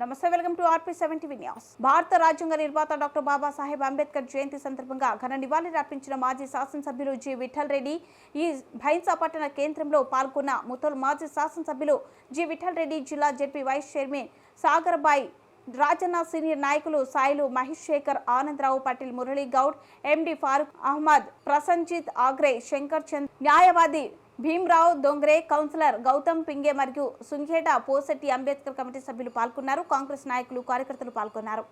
నమస్తే welcome to RP seventy news. భారత రాజ్యాంగ నిర్మాత డాక్టర్ బాబాసాహెబ్ అంబేద్కర్ జయంతి సందర్భంగా ఘన నివాళులర్పించిన మాజీ శాసనసభ్యులు జి. విఠల్ రెడ్డి ఈ భైన్సా పట్టణ కేంద్రంలో పాల్గొన్న ముతోల్ మాజీ శాసనసభ్యులు జి. విఠల్ రెడ్డి జిల్లా ZP vice chairman Sagarbai Rajanna senior నాయకులు సాయిలు మహేష్ శేఖర్ ఆనందరావు పటేల్ మురళీ గౌడ్ ఎండి ఫారూక్ అహ్మద్ ప్రసంజిత్ ఆగ్రే శంకర్ చంద్ న్యాయవాది భీమ్రావ్ దొంగ్రే కౌన్సిలర్ గౌతమ్ పింగే మరియు సుంఘేట పోసెట్టి అంబేద్కర్ కమిటీ సభ్యులు పాల్గొన్నారు. కాంగ్రెస్ నాయకులు కార్యకర్తలు పాల్గొన్నారు.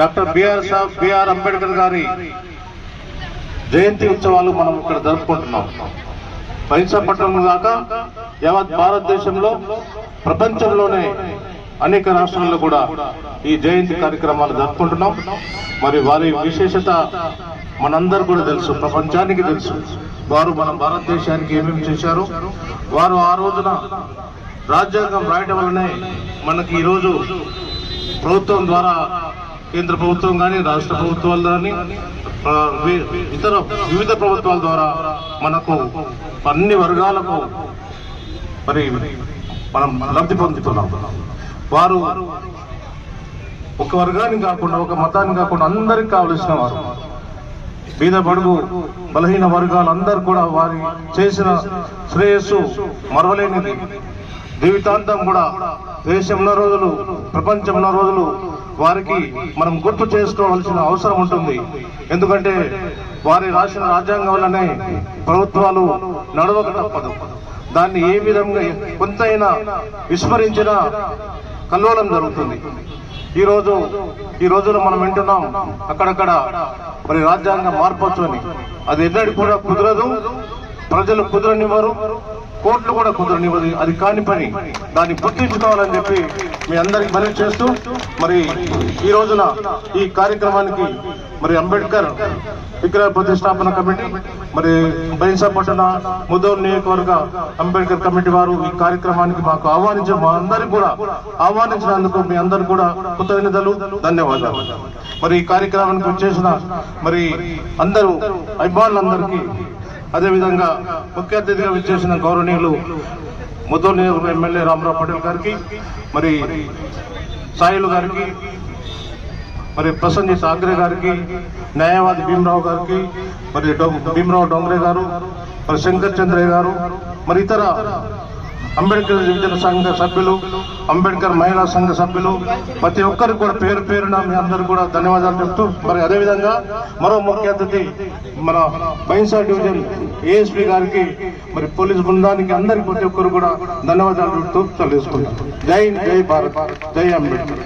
డాక్టర్ బిఆర్ బిఆర్ అంబేద్కర్ గారి జయంతి ఉత్సవాలు మనం ఇక్కడ జరుపుకుంటున్నాం. పట్టణం దాకా యావత్ భారతదేశంలో ప్రపంచంలోనే అనేక రాష్ట్రాల్లో కూడా ఈ జయంతి కార్యక్రమాలు జరుపుకుంటున్నాం. మరి వారి విశేషత మనందరూ కూడా తెలుసు ప్రపంచానికి తెలుసు. వారు మన భారతదేశానికి ఏమేమి చేశారు? వారు ఆ రోజున రాజ్యాంగం రాయటం వల్లనే మనకి ఈరోజు ప్రభుత్వం ద్వారా కేంద్ర ప్రభుత్వం కానీ రాష్ట్ర ప్రభుత్వాలు కానీ ఇతర వివిధ ప్రభుత్వాల ద్వారా మనకు అన్ని వర్గాలకు మరి మనం లబ్ధి పొందుతున్నాం. వారు ఒక వర్గాన్ని కాకుండా ఒక మతాన్ని కాకుండా అందరికి కావలసిన వారు. పేద బడుగు బలహీన వర్గాలందరూ కూడా వారి చేసిన శ్రేయస్సు మరవలేనిది. జీవితాంతం కూడా దేశంలో రోజులు ప్రపంచంలో రోజులు వారికి మనం గుర్తు చేసుకోవాల్సిన అవసరం ఉంటుంది. ఎందుకంటే వారి రాసిన రాజ్యాంగం వల్లనే ప్రభుత్వాలు నడవక తప్పదు. దాన్ని ఏ విధంగా కొంతైనా విస్మరించినా కల్లోలం జరుగుతుంది. ఈ రోజు ఈ రోజున మనం వింటున్నాం. అక్కడక్కడ మరి రాజ్యాంగం మార్పొచ్చు అని అది ఎన్నడి కూడా కుదరదు. ప్రజలు కుదరనివ్వరు. కోర్టులు కూడా కుదరనివ్వదు. అది కాని పని. దాన్ని గుర్తించుకోవాలని చెప్పి మీ అందరికి మనవి చేస్తూ మరి ఈ రోజున ఈ కార్యక్రమానికి మరి అంబేద్కర్ విగ్రహ ప్రతిష్టాపన కమిటీ మరి బైన్సా పట్టణ ముదోర్ నియోజకవర్గ అంబేద్కర్ కమిటీ వారు ఈ కార్యక్రమానికి మాకు ఆహ్వానించి మా అందరికి కూడా ఆహ్వానించినందుకు మీ అందరు కూడా కృతజ్ఞతలు ధన్యవాదాలు. మరి ఈ కార్యక్రమానికి వచ్చేసిన మరి అందరూ అభిమానులందరికీ అదేవిధంగా ముఖ్య అతిథిగా విచ్చేసిన గౌరవనీయులు ముద్దూరు నియోజకవర్గ ఎమ్మెల్యే రామరావు పటేల్ గారికి మరి సాయిలు గారికి మరి ప్రసంజిత్ ఆగ్రే గారికి న్యాయవాది భీమరావు గారికి మరి భీమరావు డోంగ్రే గారు మరి శంకర్ చంద్రయ్య గారు మరి ఇతర అంబేద్కర్ యువజన సంఘ సభ్యులు అంబేద్కర్ మహిళా సంఘ సభ్యులు ప్రతి ఒక్కరికి కూడా పేరు పేరున మీ అందరూ కూడా ధన్యవాదాలు చెప్తూ మరి అదేవిధంగా మరో ముఖ్య అతిథి మన బైన్సా డివిజన్ ఏఎస్పీ గారికి మరి పోలీస్ బృందానికి అందరికి ప్రతి ఒక్కరు కూడా ధన్యవాదాలు చెప్తూ తెలియజేసుకుంటాం జై జై భారత్ జై అంబేద్కర్.